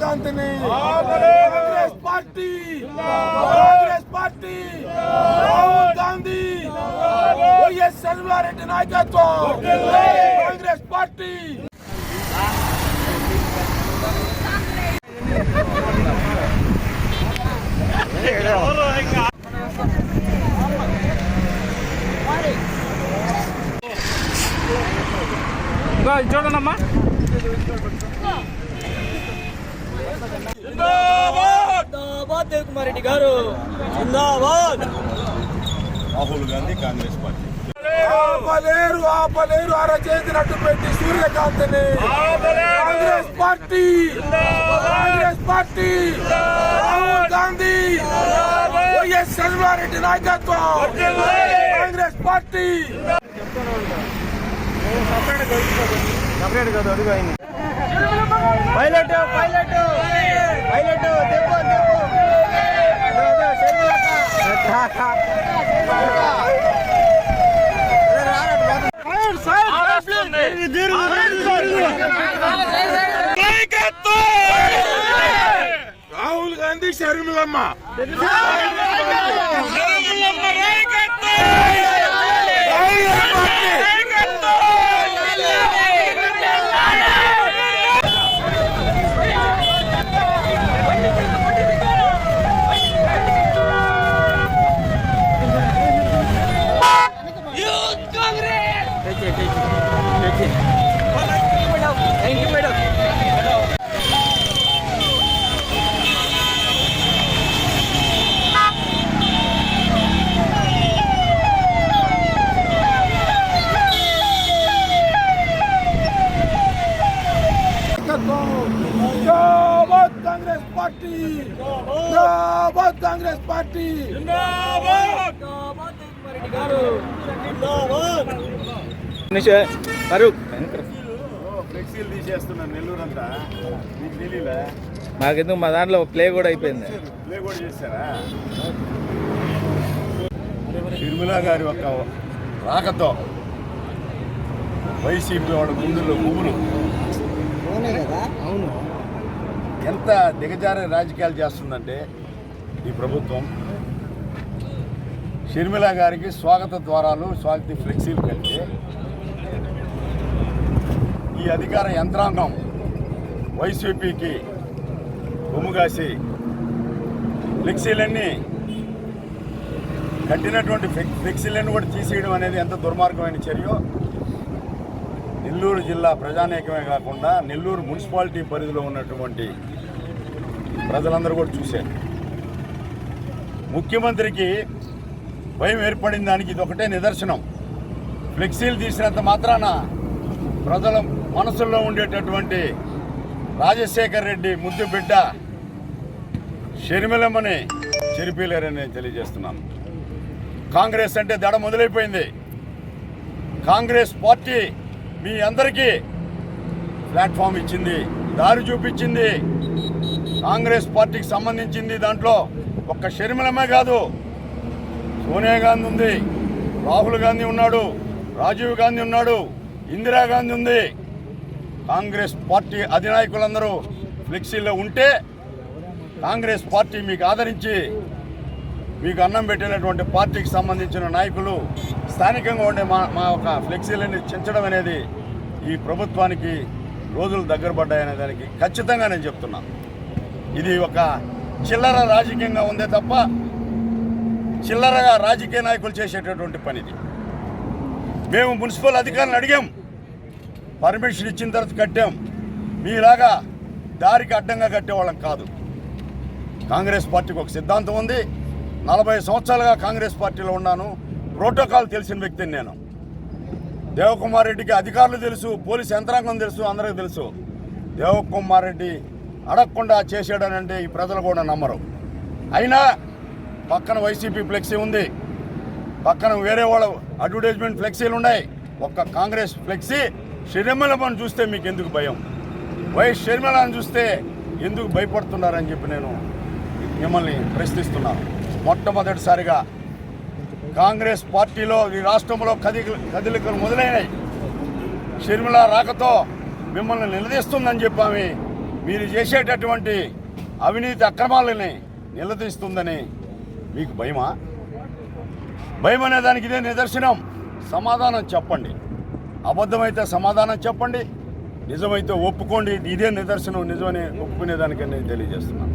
సూర్యకాంత్ని Congress party. Congress party. Rahul Gandhi. YS Chandra Reddy నాయకత్వం. కాంగ్రెస్ పార్టీ. ఇది దేవ్ రెడ్డి గారు. జిందాబాద్! రాహుల్ గాంధీ కాంగ్రెస్ పార్టీ. ఆపలేరు ఆపలేరు పెట్టి సూర్యకాంత్ని. Congress party! Congress party! Rahul Gandhi! YS Chandra Reddy నాయకత్వం! Congress party! Pilot pilot Rahul Gandhi Sharmilamma Congress party जिंदाबाद कांग्रेस पार्टी जिंदाबाद कांग्रेस पार्टी जिंदाबाद రెడ్డి గారు జిందాబాద్ ఫరూక్ ఫ్లెక్సీలు తీసేస్తున్నారు నెల్లూరు అంతా మీకు తెలియలే మాకెందుకు మా దాంట్లో ప్లే కూడా అయిపోయింది ప్లే కూడా చేశారా షర్మిల గారి యొక్క రాకతో వైసీపీ వాళ్ళ ముందులో పువ్వులు అవును ఎంత దిగజారే రాజకీయాలు చేస్తుందంటే ఈ ప్రభుత్వం. షర్మిల గారికి స్వాగత ద్వారాలు స్వాగత ఫ్లెక్సీలు కంటే ఈ అధికార యంత్రాంగం వైసీపీకి కొమ్ముగాసి ఫ్లెక్సీలన్నీ కట్టినటువంటి ఫ్లెక్- ఫ్లెక్సీలన్నీ కూడా తీసేయడం అనేది ఎంత దుర్మార్గమైన చర్యో నెల్లూరు జిల్లా ప్రజానేకమే కాకుండా నెల్లూరు మున్సిపాలిటీ పరిధిలో ఉన్నటువంటి ప్రజలందరూ కూడా చూశారు. ముఖ్యమంత్రికి భయం ఏర్పడిన దానికి ఇది ఒకటే నిదర్శనం. ఫ్లెక్సీలు తీసినంత మాత్రాన ప్రజల మనసుల్లో ఉండేటటువంటి రాజశేఖర్ రెడ్డి ముద్దు బిడ్డ షర్మిలమ్మని చెరిపిలేరని నేను తెలియజేస్తున్నాను. కాంగ్రెస్ అంటే దడ మొదలైపోయింది. కాంగ్రెస్ పార్టీ మీ అందరికీ ప్లాట్ఫామ్ ఇచ్చింది దారి చూపించింది. కాంగ్రెస్ పార్టీకి సంబంధించింది దాంట్లో ఒక్క షర్మిలమే కాదు. సోనియా గాంధీ ఉంది రాహుల్ గాంధీ ఉన్నాడు రాజీవ్ గాంధీ ఉన్నాడు ఇందిరాగాంధీ ఉంది. కాంగ్రెస్ పార్టీ అధినాయకులందరూ ఫ్లెక్సీలో ఉంటే కాంగ్రెస్ పార్టీ మీకు ఆదరించి మీకు అన్నం పెట్టినటువంటి పార్టీకి సంబంధించిన నాయకులు స్థానికంగా ఉండే మా మా ఒక ఫ్లెక్సీలని చించడం అనేది ఈ ప్రభుత్వానికి రోజులు దగ్గర పడ్డాయనే దానికి ఖచ్చితంగా నేను చెప్తున్నాను ఇది ఒక చిల్లర రాజకీయంగా ఉందే తప్ప చిల్లరగా రాజకీయ నాయకులు చేసేటటువంటి పనిది. మేము మున్సిపల్ అధికారులను అడిగాం పర్మిషన్ ఇచ్చిన తర్వాత కట్టాం. మీలాగా దారికి అడ్డంగా కట్టేవాళ్ళం కాదు. కాంగ్రెస్ పార్టీకి ఒక సిద్ధాంతం ఉంది. నలభై సంవత్సరాలుగా కాంగ్రెస్ పార్టీలో ఉన్నాను. ప్రోటోకాల్ తెలిసిన వ్యక్తిని నేను. దేవకుమార్ రెడ్డికి అధికారులు తెలుసు పోలీస్ యంత్రాంగం తెలుసు అందరికీ తెలుసు. దేవకుమార్ రెడ్డి అడగకుండా చేసాడనంటే ఈ ప్రజలు కూడా నమ్మరు. అయినా పక్కన వైసీపీ ఫ్లెక్సీ ఉంది. పక్కన వేరే వాళ్ళ అడ్వర్టైజ్మెంట్ ఫ్లెక్సీలు ఉన్నాయి. ఒక్క కాంగ్రెస్ ఫ్లెక్సీ షర్మిలమ్మను చూస్తే మీకు ఎందుకు భయం? వైఎస్ షర్మిలను చూస్తే ఎందుకు భయపడుతున్నారని చెప్పి నేను మిమ్మల్ని ప్రశ్నిస్తున్నాను. మొట్టమొదటిసారిగా కాంగ్రెస్ పార్టీలో ఈ రాష్ట్రంలో కది కదిలికలు మొదలైనాయి షర్మిల రాకతో మిమ్మల్ని నిలదీస్తుందని చెప్పామి. మీరు చేసేటటువంటి అవినీతి అక్రమాలని నిలదీస్తుందని మీకు భయమా? భయం అనే దానికి ఇదే నిదర్శనం. సమాధానం చెప్పండి. అబద్ధమైతే సమాధానం చెప్పండి. నిజమైతే ఒప్పుకోండి. ఇదే నిదర్శనం. నిజమని ఒప్పుకునేదానికని నేను తెలియజేస్తున్నాను.